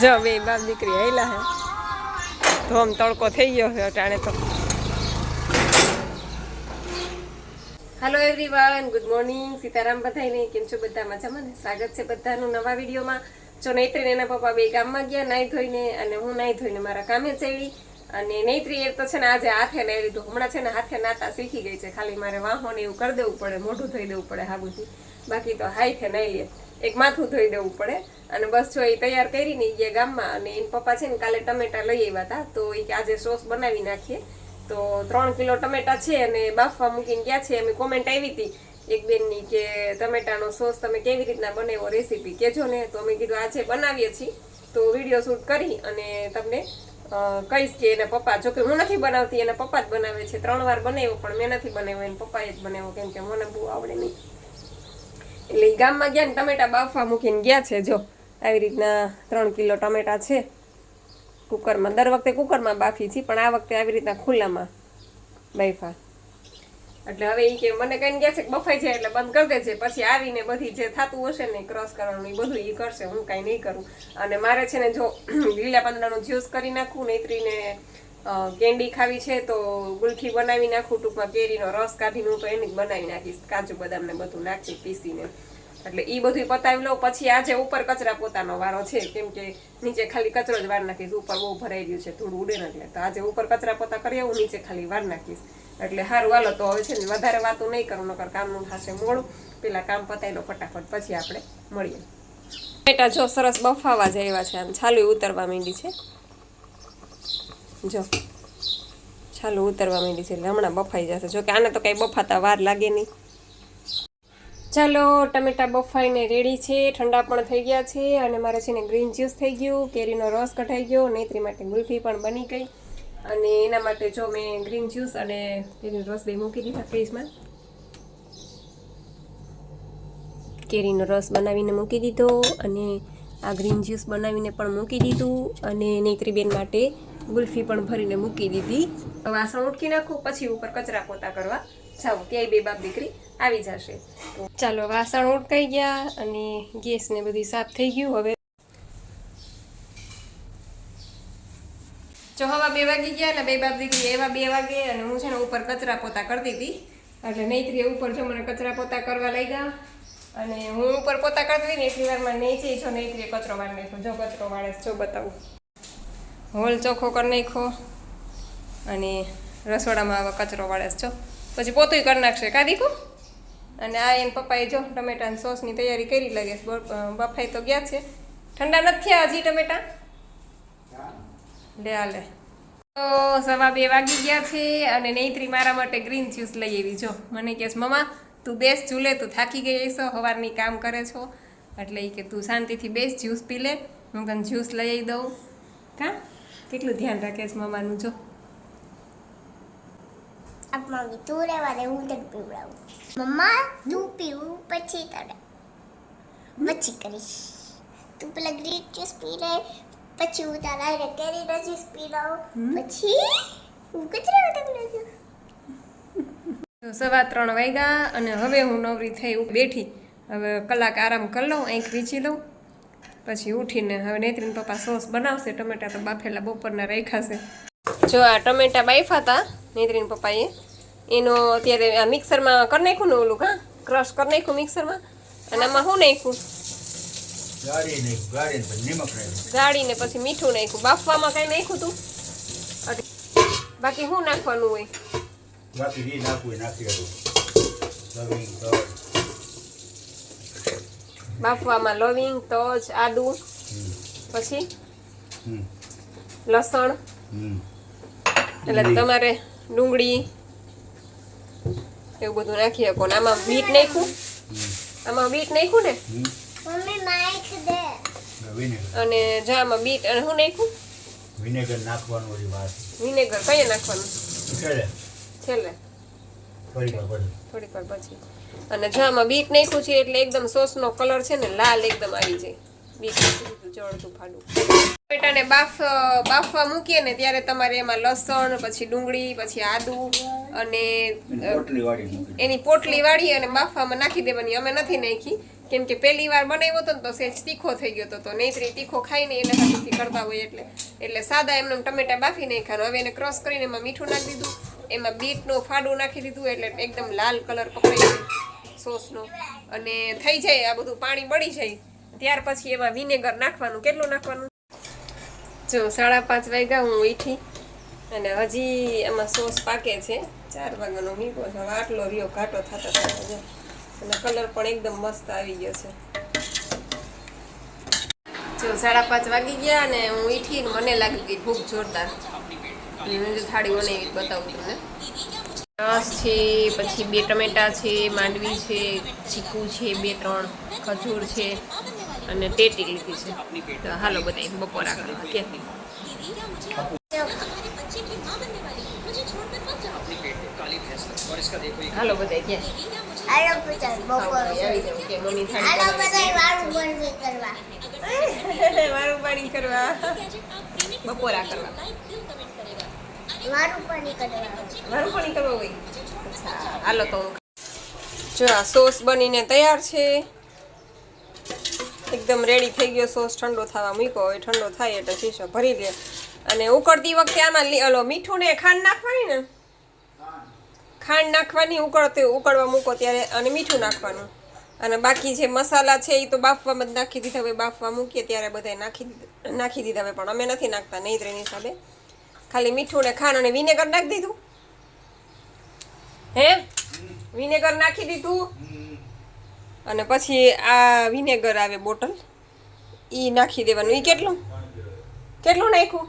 જો, બે બાપ દીકરી આવેલા હે. આમ તડકો થઈ ગયો છે અટાણે તો. Hello everyone good morning Sitaram બધાઈને કેમ છો બધા મજામાં? ને સ્વાગત છે બધાનું નવા વિડીયોમાં. જો નૈત્રીને એના પપ્પા બે ગામમાં ગયા, નાઈ ધોઈને, અને હું નાઈ ધોઈને મારા કામે ચડી. અને નૈત્રી એ તો છે ને આજે હાથે નાઈ લીધું. હમણાં છે ને હાથે નાતા શીખી ગઈ છે. ખાલી મારે વાહો ને એવું કરી દેવું પડે, મોઢું ધોઈ દેવું પડે હાબુથી. બાકી તો હાઈથે નહીં લે. એક માથું ધોઈ દેવું પડે. અને બસ જો એ તૈયાર કરી ને ગયા ગામમાં અને એના પપ્પા છે ને કાલે ટમેટા લઈ આવ્યા હતા તો એ આજે સોસ બનાવી નાખીએ. તો ત્રણ કિલો ટમેટા છે અને બાફવા મૂકીને ગયા છે. અમે કોમેન્ટ આવી હતી, એક બેનની કે ટમેટાનો સોસ તમે કેવી રીતના બનાવ્યો રેસીપી કહેજો ને. તો અમે કીધું આજે બનાવીએ છીએ, તો વીડિયો શૂટ કરી અને તમને કહીશ કે એના પપ્પા જોકે હું નથી બનાવતી, એના પપ્પા જ બનાવે છે. ત્રણ વાર બનાવ્યો, પણ મેં નથી બનાવ્યો. એના પપ્પાએ જ બનાવ્યો, કેમ કે મને બહુ આવડે નહીં. એટલે એ ગામમાં ગયા ને ટમેટા બાફવા મૂકીને ગયા છે, જો. આવી રીતના ત્રણ કિલો ટમેટા છે. કુકરમાં, દર વખતે કુકરમાં બાફી છે, પણ આ વખતે આવી રીતના ખુલ્લામાં બાફા. એટલે હવે એ કે મને કહીને ગયા છે કે બફાઈ જાય એટલે બંધ કરી દેજે. પછી આવીને બધી જે થતું હશે ને ક્રોસ કરવાનું એ બધું એ કરશે, હું કાંઈ નહીં કરું. અને મારે છે ને જો લીલા પાંદડાનું જ્યુસ કરી નાખું, નૈત્રીને કેન્ડી ખાવી છે તો ગુલથી બનાવી નાખું, ટૂંકમાં કેરીનો રસ કાઢીને હું તો એની બનાવી નાખીશ, કાજુ બદામ ને બધું નાખી પીસીને. એટલે એ બધું પતાવી લઉં, પછી આજે ઉપર કચરા પોતાનો વારો છે, કેમ કે નીચે ખાલી કચરો જ વાર નાખીશ, ઉપર બહુ ભરાઈ ગયું છે થોડું ઉડે ને એટલે. તો આજે ઉપર કચરા પોતા કરી આવું, નીચે ખાલી વાર નાખીશ. એટલે સારું હાલો, તો હવે છે ને વધારે વાતો નહીં કરું, નકર કામનું થશે મોડું. પેલા કામ પતાવી લો ફટાફટ, પછી આપણે મળીએ. બેટા જો સરસ બફાવા જ આવ્યા છે, આમ છાલું ઉતરવા માંડી છે. જો. ચાલો ઉતરવા માંડી છે. એટલે હમણાં બફાઈ જશે. જો કે આને તો કંઈ બફાતા વાર લાગે નહીં. ચાલો, ટમેટા બફાઈને રેડી છે. ઠંડા પણ થઈ ગયા છે અને મારે છે ને ગ્રીન જ્યુસ થઈ ગયું. કેરીનો રસ કઢાઈ ગયો. નેત્રી માટે ગુલ્ફી પણ બની ગઈ. અને એના માટે જો મેં ગ્રીન જ્યુસ અને કેરીનો રસ બે મૂકી દીધા ફ્રીજમાં. કેરીનો રસ બનાવીને મૂકી દીધો અને આ ગ્રીન જ્યુસ બનાવીને પણ મૂકી દીધું. અને નેત્રીબેન માટે ગુલ્ફી પણ ભરીને મૂકી દીધી. વાસણ ઉટકી નાખું, પછી ઉપર કચરા પોતા કરવા જાઓ ક્યાંય બે બાપ દીકરી આવી જશે. ચાલો, વાસણ ઉટકાઈ ગયા અને ગેસ ને બધું સાફ થઈ ગયું. હવે જો હવા બે વાગી ગયા અને બે બાપ દીકરી એવા બે વાગે અને હું છે ને ઉપર કચરા પોતા કરતી હતી એટલે નૈત્રી ઉપર જો મને કચરા પોતા કરવા લઈ ગયા અને હું ઉપર પોતા કરતી હતી ને એટલી વારમાં નહીં જો નૈત્રીએ કચરો વાળ નાખ્યો. જો કચરો વાળે જો બતાવું. હોલ ચોખ્ખો કરી નાખ્યો અને રસોડામાં આવા કચરો વાળે છો પછી પોતું કરી નાખશે. કા દીકુ? અને આ એને પપ્પાએ જો ટમેટાની સોસની તૈયારી કરી લાગે બફાઈ તો ગયા છે. ઠંડા નથી થયા હજી ટમેટા? લે આ લે. તો સવા બે વાગી ગયા છે અને નૈત્રી મારા માટે ગ્રીન જ્યુસ લઈ આવી. જો, મને કહે છે, મમ્મા, તું બેસ ચૂલે, તું થાકી ગઈ છો સવારની કામ કરે છો. એટલે એ કે, તું શાંતિથી બેસ જ્યુસ પી લે, હું તને જ્યુસ લઈ દઉં. કા? કેટલું ધ્યાન રાખે છે મામાનું જો. આપ માંગી તું રહેવા દે હું તને પીવડાવું. મમ્મા તું પીવું પછી તને. પછી કરીશ. તું પેલા ગ્રીન જ્યુસ પી લે પછી હું તારા કેરી કેરીનો જ્યુસ પીવડાવું પછી હું કચરા તમને જો સવા ત્રણ વાગ્યા અને હવે હું નવરી થઈ બેઠી. હવે કલાક આરામ કરી લઉં અહીંક વીંચી લઉં. પછી ઉઠીને હવે નેત્રીન પપ્પા સોસ બનાવશે ટમેટા તો બાફેલા બપોરના રાખાશે જો આ ટમેટા બાફા હતા નેત્રીન પપ્પાએ. એનો અત્યારે આ મિક્સરમાં કરી નાખ્યું ને ઓલું હા? ક્રશ કરી નાખ્યું મિક્સરમાં. અને આમાં શું નાખ્યું? ગાળીને પછી મીઠું નાખ્યું. બાફવામાં કઈ નાખ્યું તું? બાકી શું નાખવાનું હોય? બાકી નાખવું નાખી બાફવામાં લવિંગ તજ આદુ પછી લસણ. એટલે તમારે ડુંગળી એવું બધું નાખી શકો. ને આમાં બીટ નાખ્યું? આમાં બીટ નાખ્યું ને? અને જો આમાં બીટ અને શું નાખ્યું? વિનેગર નાખવાનું વિનેગર. કઈ નાખવાનું? છેલ્લે. થોડીક વાર પછી. અને જો આમાં બીટ નાખ્યું છે એટલે એકદમ સોસનો કલર છે ને લાલ એકદમ આવી જાય. બીટ જળતું ફાડું ટમેટાને બાફ બાફવા મૂકીએ ને ત્યારે તમારે એમાં લસણ પછી ડુંગળી પછી આદુ અને એની પોટલી વાળી અને બાફવામાં નાખી દેવાની. અમે નથી નાખી. કેમ કે પહેલી વાર બનાવ્યો હતો ને તો સેજ તીખો થઈ ગયો હતો તો નહીતરી તીખો ખાઈને એના હાથથી કરતા હોય એટલે. એટલે સાદા એમને ટમેટા બાફી નાખ્યા હવે એને ક્રોસ કરીને એમાં મીઠું નાખી દીધું. એમાં બીટનું ફાડું નાખી દીધું એટલે એકદમ લાલ કલર પકડાઈ સોસનો. અને થઈ જાય, આ બધું પાણી બળી જાય. ત્યાર પછી એમાં વિનેગર નાખવાનું. કેટલું નાખવાનું? જો, સાડા પાંચ વાગ્યા, હું ઉઠી અને હજી એમાં સોસ પાકે છે. ચાર વાગ્યાનો મીકો છે. આટલો રહ્યો, ઘાટો થતો અને કલર પણ એકદમ મસ્ત આવી ગયો છે. જો, સાડા પાંચ વાગી ગયા અને હું ઈઠી મને લાગી ગઈ ભૂખ જોરદાર. થાળી બનાવી બતાવું તમને. રસ છે પછી બે ટમેટા છે માંડવી છે ચીકુ છે બે ત્રણ ખજૂર છે અને ટેટી લીધી છે. તો હાલો બધા બપોરા કરવા કે? હાલો બધા કે? હાલો બધા બપોર આવી જાવ કે મમ્મી થાળી કરવા. મારું કરવા બપોરા કરવા વાળું પણ નીકળવા મારું પણ નીકળવા હોય અચ્છા, હાલો તો. જો સોસ બનીને તૈયાર છે. એકદમ રેડી થઈ ગયો સોસ, ઠંડો થવા મૂક્યો. હવે ઠંડો થાય એટલે શીશો ભરી લે અને ઉકળતી વખતે આમાં ઓલો મીઠું ને ખાંડ નાખવાની ને? ખાંડ નાખવાની, ઉકળતી, ઉકળવા મૂકો ત્યારે અને મીઠું નાખવાનું. અને બાકી જે મસાલા છે એ તો બાફવામાં જ નાખી દીધા. હવે બાફવા મૂકીએ ત્યારે બધા નાખી નાખી દીધા. હવે પણ અમે નથી નાખતા, નહીં ત્રણ હિસાબે. ખાલી મીઠું ને ખાંડ અને વિનેગર નાખી દીધું? હે? વિનેગર નાખી દીધું? અને પછી આ વિનેગર આવે બોટલ એ નાખી દેવાનું. એ કેટલું? કેટલું નાખ્યું?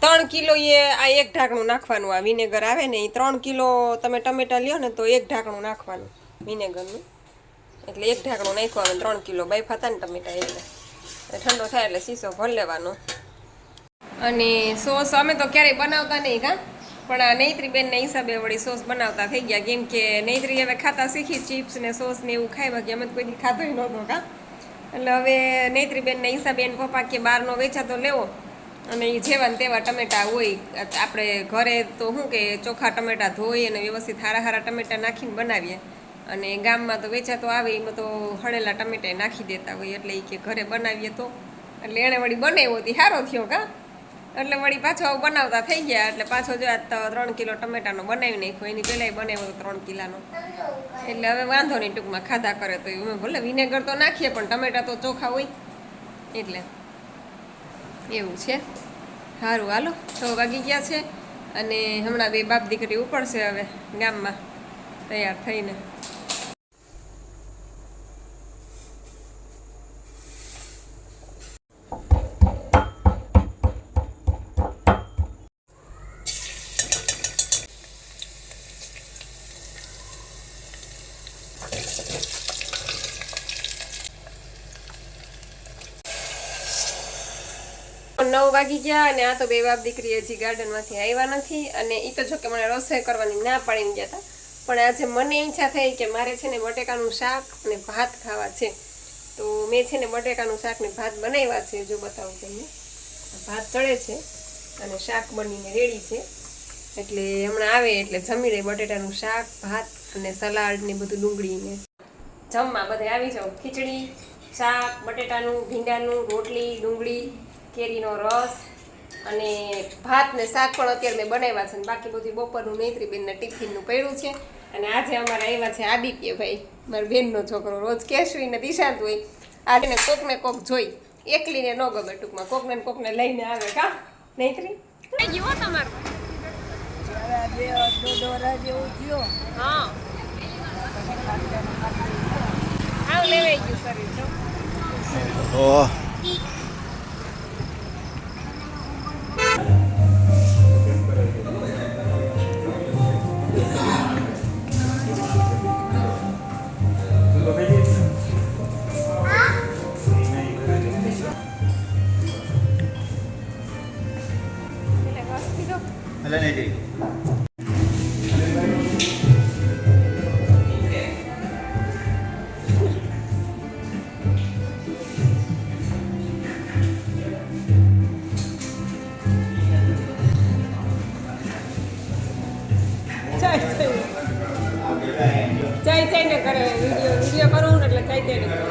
ત્રણ કિલો એ આ એક ઢાંકણું નાખવાનું. આ વિનેગર આવે ને એ ત્રણ કિલો તમે ટમેટા લ્યો ને તો એક ઢાંકણું નાખવાનું વિનેગરનું. એટલે એક ઢાંકણું નાખવાનું ત્રણ કિલો બાઈ ફાતા ને ટમેટા એટલે. ઠંડો થાય એટલે શીશો ભર લેવાનો. અને સોસ અમે તો ક્યારેય બનાવતા નહીં કાં. પણ આ નૈત્રી બેનના હિસાબે વળી સોસ બનાવતા થઈ ગયા. કેમ કે નૈત્રી હવે ખાતા શીખી ચિપ્સ ને સોસ ને એવું ખાઈ બાકી અમે કોઈ ખાતો નહોતો કાં. એટલે હવે નૈત્રી બેનના હિસાબે એને પપ્પા કે બહારનો વેચાતો લેવો. અને એ જેવા ને તેવા ટમેટા હોય, આપણે ઘરે તો શું કે ચોખા ટમેટા ધોઈ અને વ્યવસ્થિત હારા હારા ટમેટા નાખીને બનાવીએ. અને ગામમાં તો વેચાતો આવે, એમાં તો હળેલા ટમેટા નાખી દેતા હોય. એટલે એ કે ઘરે બનાવીએ તો. એટલે એણે વળી બનાવ્યો હતી સારો થયો કા. એટલે વળી પાછો બનાવતા થઈ ગયા. એટલે પાછો જો આ ત્રણ કિલો ટમેટાનો બનાવી નાખ્યો. એની પહેલાં બનાવ્યો ત્રણ કિલાનો. એટલે હવે વાંધો નહીં ટૂંકમાં ખાધા કરે તો અમે ભલે વિનેગર તો નાખીએ, પણ ટમેટા તો ચોખા હોય. એટલે એવું છે. સારું હાલો. છ વાગી ગયા છે અને હમણાં બે બાપ દીકરી ઉપડશે હવે ગામમાં. તૈયાર થઈને. નવ વાગી ગયા અને આ તો બે બાપ દીકરી હજી ગાર્ડનમાંથી આવ્યા નથી અને એ તો જો કે મને રસોઈ કરવાની, ના પાડીને ગયા હતા પણ આજે મને ઈચ્છા થઈ કે મારે છે ને બટેકાનું શાક અને ભાત ખાવા છે. તો મેં છે ને બટેકાનું શાક ને ભાત બનાવ્યા છે, જો બતાવું તમને. ભાત ચડે છે અને શાક બનીને રેડી છે. એટલે હમણાં આવે એટલે જમી લે બટેટાનું શાક, ભાત અને સલાડ ને બધું ડુંગળીને. જમવા બધે આવી જાઓ. ખીચડી, શાક, બટેટાનું, ભીંડાનું, રોટલી, ડુંગળી. કેરીનો રસ અને ભાત ને શાક પણ અત્યારે મેં બનાવ્યા છે બાકી બધું બપોરનું નૈત્રીબેનના ટિફિનનું પડ્યું છે. અને આજે અમારા આવ્યા છે આદિત્યભાઈ મારા બેનનો છોકરો. રોજ કેશવી ને દિશાંત હોય. આજે ને કોક ને કોક જોઈ. એકલીને ન ગમે ટૂંકમાં. કોકને ને કોકને લઈને આવે કા? નૈત્રી ગયો તમારું. હા. આવ લેવાઈ ગયું શરીર જો. ઓહ. ચઈ ચઈને કરે વીડિયો વીડિયો કરવું ને એટલે ચઈ ચઈને કરે